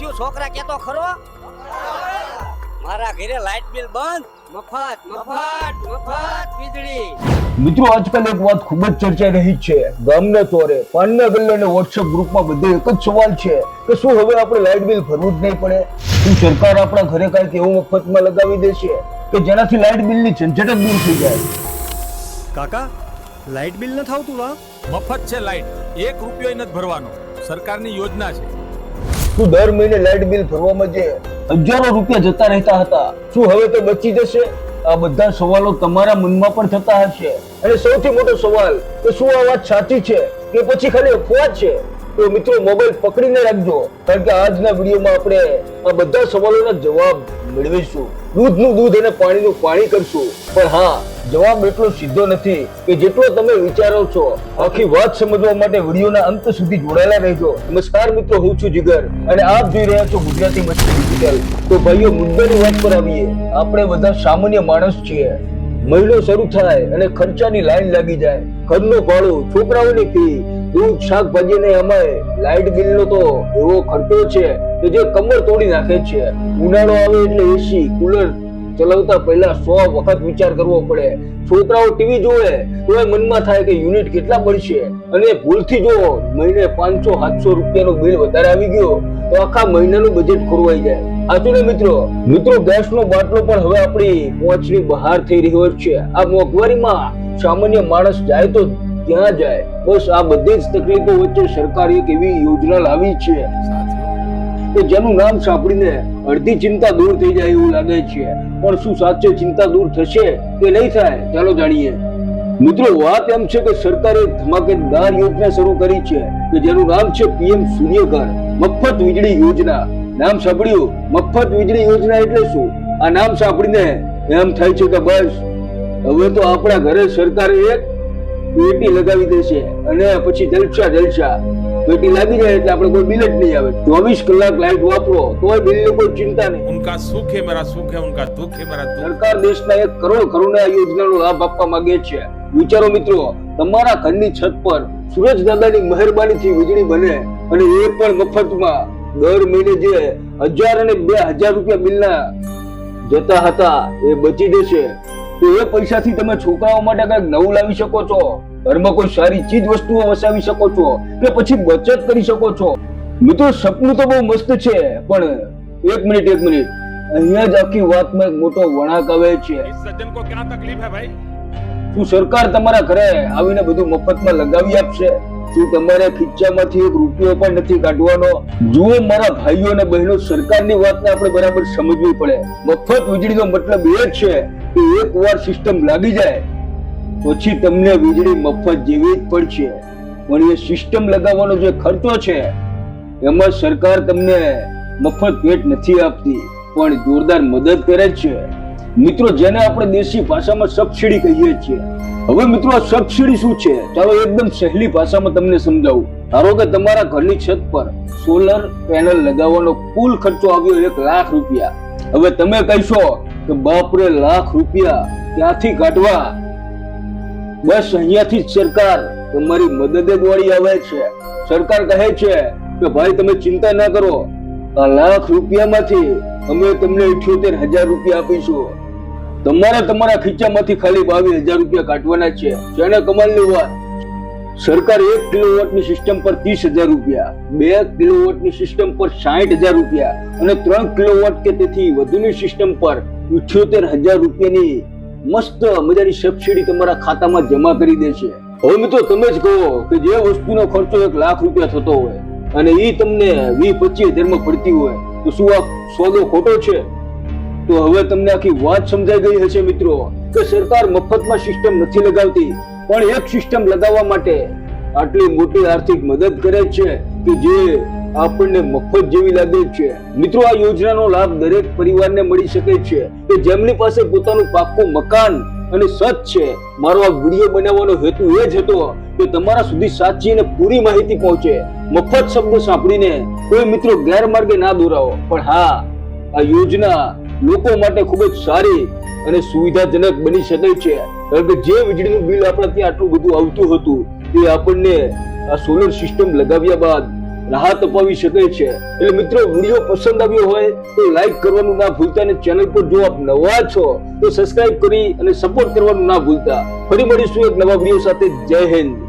થયું છોકરા કેતો ખરો? મારા ઘરે લાઇટ બિલ બંધ. મફત મફત મફત વીજળી. મિત્રો આજકાલ એક વાત ખૂબ જ ચર્ચાઈ રહી છે. ગામને તોરે પાનના ગલ્લે અને વોટ્સએપ ગ્રુપમાં બધે એક જ સવાલ છે કે શું હવે આપણે લાઇટ બિલ ભરવું જ નહીં પડે? શું સરકાર આપણા ઘરે કાંઈક એવું મફતમાં લગાવી દેશે કે જેનાથી લાઇટ બિલની ઝંઝટ જ દૂર થઈ જાય? કાકા લાઇટ બિલ ન થાવતું વા મફત છે લાઈટ એક રૂપિયો નથી ભરવાનો. સરકારની યોજના છે. શું દર મહિને લાઇટ બિલ ભરવામાં જે હજારો રૂપિયા જતા રહેતા હતા, શું હવે તો બચી જશે? આ બધા સવાલો તમારા મનમાં પણ થતા હશે. અને સૌથી મોટો સવાલ કે શું આ વાત સાચી છે? કે પછી ખાલી અફવા છે? તો મિત્રો મોબાઈલ પકડીને રાખજો. કારણ કે આજના વિડીયોમાં આપણે આ બધા સવાલોના જવાબ મેળવીશું. દૂધનું દૂધ અને પાણીનું પાણી કરશું. પણ હા, જવાબ એટલો સીધો નથી કે જેટલો તમે વિચારો છો. આખી વાત સમજવા માટે વિડીયોના અંત સુધી જોડાયેલા રહેજો. નમસ્કાર મિત્રો, હું છું જીગર અને આપ જોઈ રહ્યા છો ગુજરાતી મસ્તી ડિજિટલ તો ભાઈઓ મુદ્દાની વાત પર આવીએ. આપણે બધા સામાન્ય માણસ છીએ. મહિનો શરૂ થાય અને ખર્ચાની લાઈન લાગી જાય. ઘરનું ભાડું, છોકરાઓની ફી દૂધ, શાકભાજી ને અમાય લાઇટ બિલ નો તો એવો ખર્ચો છે કે જે કમર તોડી નાખે છે. ઉનાળો આવે એટલે એસી કુલર ચલાવતા પહેલા સો વખત વિચાર કરવો પડે. છોકરાઓ ટીવી જોવે તો એ મનમાં થાય કે યુનિટ કેટલા પડશે અને ભૂલથી જો મહિને પાંચસો, સાતસો રૂપિયાનું બિલ વધારે આવી ગયો, તો આખા મહિનાનું બજેટ ખોરવાઈ જાય. સાચું ને મિત્રો? મિત્રો, ગેસનો બાટલો પણ હવે આપણી પહોંચની બહાર થઈ રહ્યો છે. આ મોંઘવારીમાં સામાન્ય માણસ જાય તો ક્યાં જાય? બસ આ બધી જ તકલીફો વચ્ચે સરકારે એક યોજના લાવી છે કે જેનું નામ સાંભળીને અડધી ચિંતા દૂર થઈ જાય એવું લાગે છે. પણ શું સાચે ચિંતા દૂર થશે કે નહીં થાય? ચાલો જાણીએ. મિત્રો, વાત એમ છે કે સરકારે ધમાકેદાર યોજના શરૂ કરી છે કે જેનું નામ છે પીએમ સૂર્યઘર, મફત વીજળી યોજના. નામ સાંભળ્યું? મફત વીજળી યોજના એટલે શું? આ નામ સાંભળીને એમ થાય છે કે બસ. હવે તો આપણા ઘરે સરકારે એક પેટી લગાવી દેશે અને પછી જલસા જલસા. પેટી લાગી જાય એટલે આપણે કોઈ બિલ જ નહીં આવે. ચોવીસ કલાક લાઈટ વાપરો તોય બિલની કોઈ ચિંતા નહીં. ઉનકા સુખ હે મેરા સુખ હે ઉનકા દુઃખ હે મેરા દુઃખ. સરકાર દેશના એક કરોડ કરુણા યોજનાનો લાભ આપવા માંગે છે. વિચારો મિત્રો તમારા ઘરની છત પર સૂરજ દાદાની મહેરબાનીથી વીજળી બને અને એ પણ મફતમાં. દર મહિને જે હજાર અને બે હજાર રૂપિયા બિલના જતા હતા એ બચી જશે. એ પૈસાથી તમે છોકરાઓ માટે કંઈક નવું લાવી શકો છો? ઘરમાં કોઈ સારી ચીજ વસ્તુઓ વસાવી શકો છો કે પછી બચત કરી શકો છો? મિત્રો સપનું તો બહુ મસ્ત છે પણ એક મિનિટ એક મિનિટ. અહીંયા જ આખી વાતમાં એક મોટો વણાક આવે છે. સજ્જન કો ક્યાં તકલીફ હે ભાઈ? શું સરકાર તમારા ઘરે આવીને બધું મફતમાં લગાવી આપશે? શું તમારે ખીચ્ચામાંથી એક રૂપિયો પણ નથી કાઢવાનો? જુઓ મારા ભાઈઓ અને બહેનો સરકારની વાતને આપણે બરાબર સમજવી પડે. મફત વીજળીનો મતલબ એ છે કે એક સિસ્ટમ લાગી જાય, પછી તમને વીજળી મફત જેવી જ પડશે. પણ એ સિસ્ટમ લગાવવાનો જે ખર્ચો છે, એમાં સરકાર તમને મફત ભેટ નથી આપતી, પણ જોરદાર મદદ કરે છે. મિત્રો, જેને આપણે દેશી ભાષામાં સબસિડી કહીએ છીએ, હવે મિત્રો, આ સબસિડી શું છે? ચાલો એકદમ સહેલી ભાષામાં તમને સમજાવું. ધારો કે તમારા ઘરની છત પર સોલર પેનલ લગાવવાનો કુલ ખર્ચો આવ્યો એક લાખ રૂપિયા. હવે તમે કહીશો કે બાપરે લાખ રૂપિયા ક્યાંથી કાઢવા. બસ અહીંયાથી સરકાર તમારી મદદે દોડી આવે છે. સરકાર કહે છે કે ભાઈ તમે ચિંતા ના કરો. આ લાખ રૂપિયામાંથી અમે તમને ઇઠ્યોતેર હજાર રૂપિયા આપીશું. તમારે તમારા ખીચામાંથી ખાલી બાવીસ હજાર રૂપિયા કાઢવાના છે. જેને કમાલની વાત. સરકાર એક કિલોવોટની સિસ્ટમ પર ત્રીસ હજાર રૂપિયા, બે કિલોવોટની સિસ્ટમ પર સાઠ હજાર રૂપિયા અને ત્રણ કિલોવોટ કે તેથી વધુની સિસ્ટમ પર ઇઠ્યોતેર હજાર રૂપિયાની મસ્ત મજાની સબસિડી તમારા ખાતામાં જમા કરી દેશે હવે મિત્રો તમે જ કહો કે જે વસ્તુનો ખર્ચો એક લાખ રૂપિયા થતો હોય અને એ તમને વીસ પચીસ હજારમાં પડતી હોય, તો શું આ સોદો ખોટો છે? તો હવે તમને આખી વાત સમજાઈ ગઈ હશે મિત્રો. કે સરકાર મફતમાં સિસ્ટમ નથી લગાવતી, પણ એક સિસ્ટમ લગાવવા માટે આટલી મોટી આર્થિક મદદ કરે છે કે જે આપણને મફત જેવી લાગે છે. મિત્રો, આ યોજનાનો લાભ દરેક પરિવારને મળી શકે છે કે જેમની પાસે પોતાનું પાક્કું મકાન અને સત છે. મારો આ વીડિયો બનાવવાનો હેતુ એ જ હતો કે તમારા સુધી સાચી અને પૂરી માહિતી પહોંચે. મફત શબ્દ સાંભળીને કોઈ મિત્રો ગેરમાર્ગે ના દોરાવો. પણ હા, આ યોજના લોકો માટે ખૂબ જ સારી અને સુવિધાજનક બની શકે છે. કારણ કે જે વીજળીનું બિલ આપણા ત્યાં આટલું બધું આવતું હતું તે આપણને આ સોલર સિસ્ટમ લગાવ્યા બાદ રાહત અપાવી શકે છે. એટલે મિત્રો, વીડિયો પસંદ આવ્યો હોય તો લાઈક કરવાનું ના ભૂલતા અને ચેનલ પર જો આપ નવા છો, તો સબસ્ક્રાઇબ કરી અને સપોર્ટ કરવાનું ના ભૂલતા. ફરી મળીશું એક નવા વીડિયો સાથે. જય હિન્દ.